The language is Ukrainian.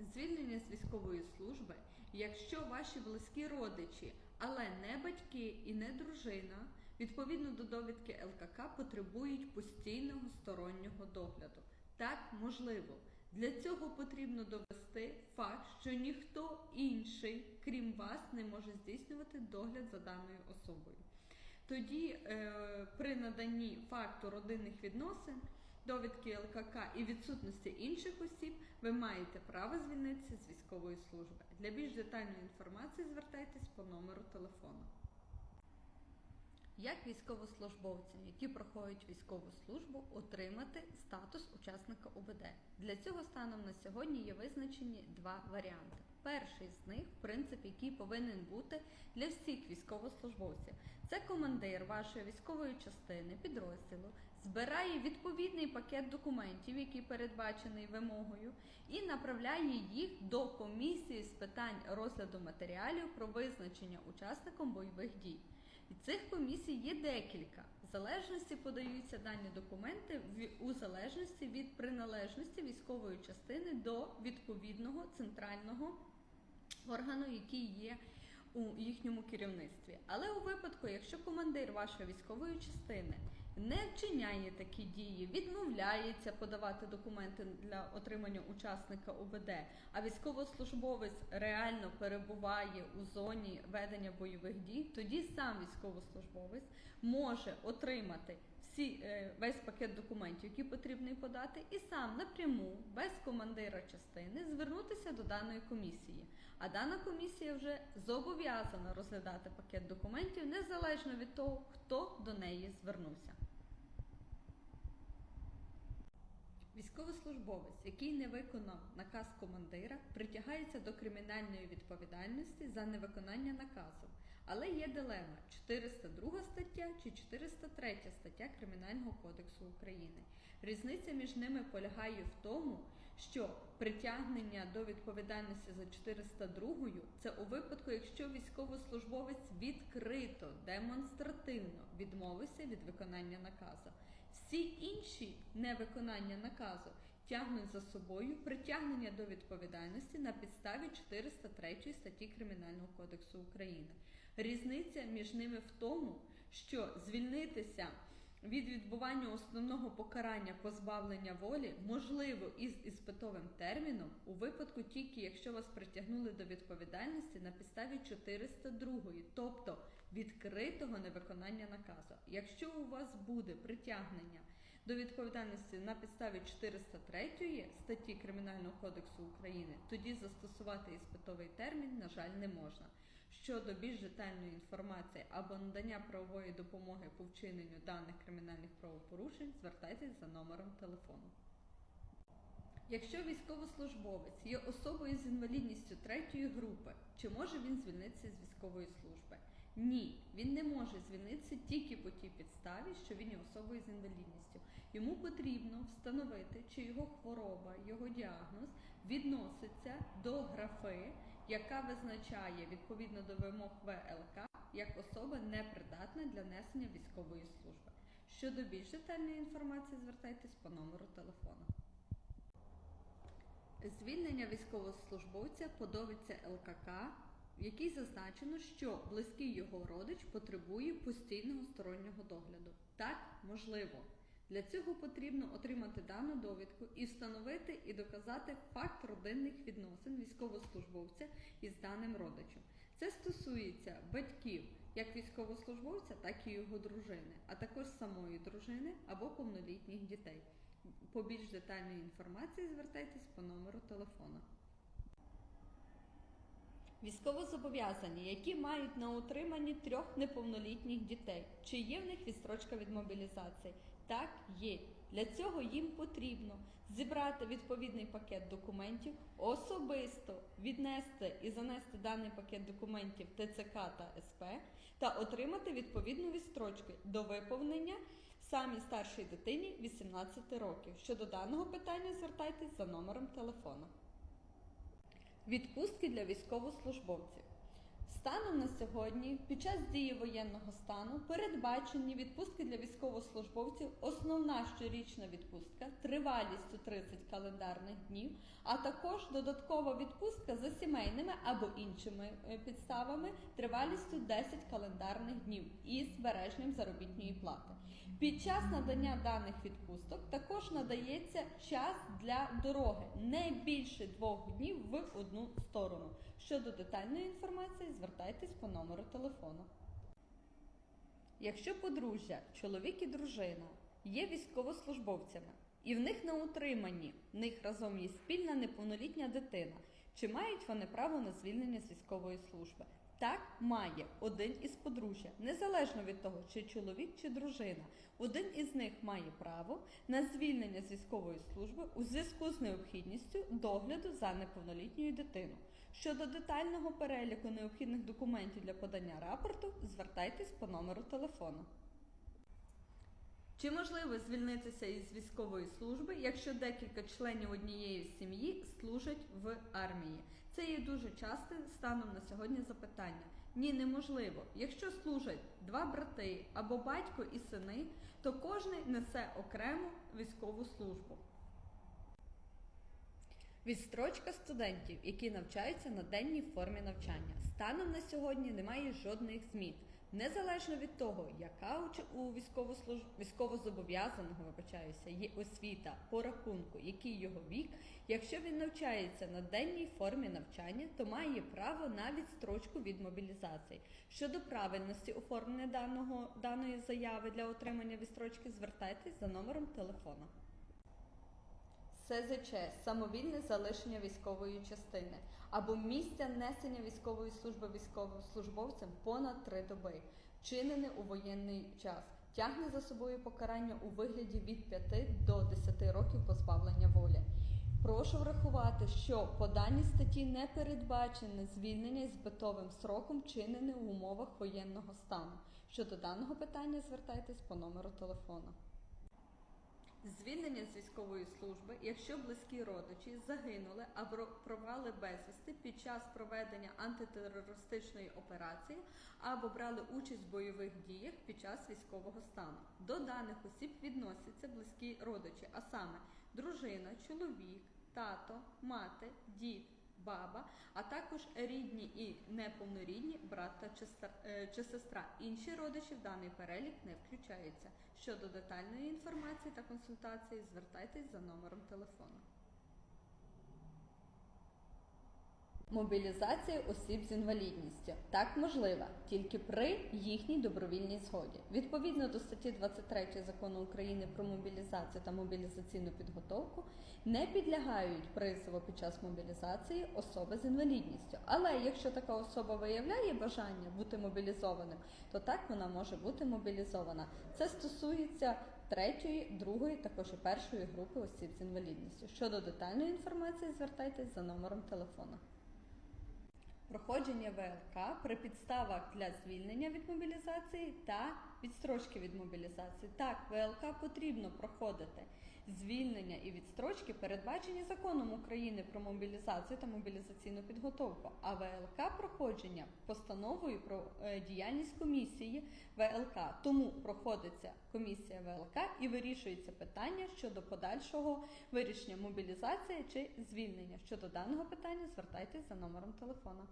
Звільнення з військової служби, якщо ваші близькі родичі, але не батьки і не дружина, відповідно до довідки ЛКК, потребують постійного стороннього догляду. Так, можливо. Для цього потрібно довести факт, що ніхто інший, крім вас, не може здійснювати догляд за даною особою. Тоді е, при наданні факту родинних відносин, довідки ЛКК і відсутності інших осіб, ви маєте право звільнитися з військової служби. Для більш детальної інформації звертайтесь по номеру телефону. Як військовослужбовцям, які проходять військову службу, отримати статус учасника ОБД? Для цього станом на сьогодні є визначені два варіанти. Перший з них, в принципі, який повинен бути для всіх військовослужбовців, це командир вашої військової частини, підрозділу, збирає відповідний пакет документів, який передбачений вимогою, і направляє їх до комісії з питань розгляду матеріалів про визначення учасником бойових дій. І цих комісій є декілька. В залежності подаються дані документи у залежності від приналежності військової частини до відповідного центрального органу, який є у їхньому керівництві. Але у випадку, якщо командир вашої військової частини не вчиняє такі дії, відмовляється подавати документи для отримання учасника ОБД, а військовослужбовець реально перебуває у зоні ведення бойових дій, тоді сам військовослужбовець може отримати всі, е, весь пакет документів, які потрібно подати, і сам напряму, без командира частини, звернутися до даної комісії. А дана комісія вже зобов'язана розглядати пакет документів незалежно від того, хто до неї звернувся. Військовослужбовець, який не виконав наказ командира, притягається до кримінальної відповідальності за невиконання наказу. Але є дилема 402 стаття чи 403 стаття Кримінального кодексу України. Різниця між ними полягає в тому, що притягнення до відповідальності за 402 це у випадку, якщо військовослужбовець відкрито, демонстративно відмовився від виконання наказу. Всі інші невиконання наказу тягнуть за собою притягнення до відповідальності на підставі 403 статті Кримінального кодексу України. Різниця між ними в тому, що звільнитися від відбування основного покарання позбавлення волі можливо із іспитовим терміном у випадку тільки якщо вас притягнули до відповідальності на підставі 402, тобто відкритого невиконання наказу. Якщо у вас буде притягнення до відповідальності на підставі 403 статті Кримінального кодексу України, тоді застосувати іспитовий термін, на жаль, не можна. Щодо більш детальної інформації або надання правової допомоги по вчиненню даних кримінальних правопорушень, звертайтесь за номером телефону. Якщо військовослужбовець є особою з інвалідністю третьої групи, чи може він звільнитися з військової служби? Ні, він не може звільнитися тільки по тій підставі, що він є особою з інвалідністю. Йому потрібно встановити, чи його хвороба, його діагноз відноситься до графи, яка визначає відповідно до вимог ВЛК як особа непридатна для несення військової служби. Щодо більш детальної інформації, звертайтесь по номеру телефону. Звільнення військовослужбовця по довідці ЛКК, в якій зазначено, що близький його родич потребує постійного стороннього догляду. Так, можливо. Для цього потрібно отримати дану довідку і встановити і доказати факт родинних відносин військовослужбовця із даним родичем. Це стосується батьків як військовослужбовця, так і його дружини, а також самої дружини або повнолітніх дітей. По більш детальної інформації звертайтесь по номеру телефону. Військовозобов'язані, які мають на утриманні трьох неповнолітніх дітей, чи є в них відстрочка від мобілізації? Так, є. Для цього їм потрібно зібрати відповідний пакет документів, особисто віднести і занести даний пакет документів ТЦК та СП та отримати відповідну відстрочку до виповнення самій старшій дитині 18 років. Щодо даного питання звертайтесь за номером телефону. Відпустки для військовослужбовців. Станом на сьогодні, під час дії воєнного стану, передбачені відпустки для військовослужбовців, основна щорічна відпустка тривалістю 30 календарних днів, а також додаткова відпустка за сімейними або іншими е, підставами тривалістю 10 календарних днів із збереженням заробітної плати. Під час надання даних відпусток також надається час для дороги не більше двох днів в одну сторону. Щодо детальної інформації, звертайтесь по номеру телефону. Якщо подружжя, чоловік і дружина є військовослужбовцями, і в них на утриманні в них разом є спільна неповнолітня дитина, чи мають вони право на звільнення з військової служби? Так, має один із подружжя, незалежно від того, чи чоловік, чи дружина. Один із них має право на звільнення з військової служби у зв'язку з необхідністю догляду за неповнолітньою дитиною. Щодо детального переліку необхідних документів для подання рапорту, звертайтесь по номеру телефону. Чи можливо звільнитися із військової служби, якщо декілька членів однієї сім'ї служать в армії? Це є дуже часте станом на сьогодні запитання. Ні, неможливо. Якщо служать два брати або батько і сини, то кожен несе окрему військову службу. Відстрочка студентів, які навчаються на денній формі навчання. Станом на сьогодні немає жодних змін. Незалежно від того, яка у- військовослуж... військовозобов'язаного вибачаюся, є освіта по рахунку, який його вік, якщо він навчається на денній формі навчання, то має право на відстрочку від мобілізації. Щодо правильності оформлення даного даної заяви для отримання відстрочки, звертайтесь за номером телефону. СЗЧ самовільне залишення військової частини або місця несення військової служби військовослужбовцям понад три доби, вчинене у воєнний час, тягне за собою покарання у вигляді від 5 до 10 років позбавлення волі. Прошу врахувати, що по даній статті не передбачене звільнення із битовим сроком, вчинене у умовах воєнного стану. Щодо даного питання звертайтесь по номеру телефону. Звільнення з військової служби, якщо близькі родичі загинули або провали безвісти під час проведення антитерористичної операції або брали участь в бойових діях під час військового стану. До даних осіб відносяться близькі родичі, а саме дружина, чоловік, тато, мати, дід, баба, а також рідні і неповнорідні брат та чи е, чи сестра. Інші родичі в даний перелік не включаються. Щодо детальної інформації та консультації, звертайтесь за номером телефону. Мобілізація осіб з інвалідністю так можлива тільки при їхній добровільній згоді. Відповідно до статті 23 закону України про мобілізацію та мобілізаційну підготовку не підлягають призову під час мобілізації особи з інвалідністю. Але якщо така особа виявляє бажання бути мобілізованим, то так вона може бути мобілізована. Це стосується третьої, другої, також і першої групи осіб з інвалідністю. Щодо детальної інформації, звертайтесь за номером телефону. Проходження ВЛК при підставах для звільнення від мобілізації та відстрочки від мобілізації. Так, ВЛК потрібно проходити. Звільнення і відстрочки передбачені законом України про мобілізацію та мобілізаційну підготовку, а ВЛК проходження постановою про е, діяльність комісії ВЛК. Тому проходиться комісія ВЛК і вирішується питання щодо подальшого вирішення мобілізації чи звільнення. Щодо даного питання звертайтесь за номером телефона.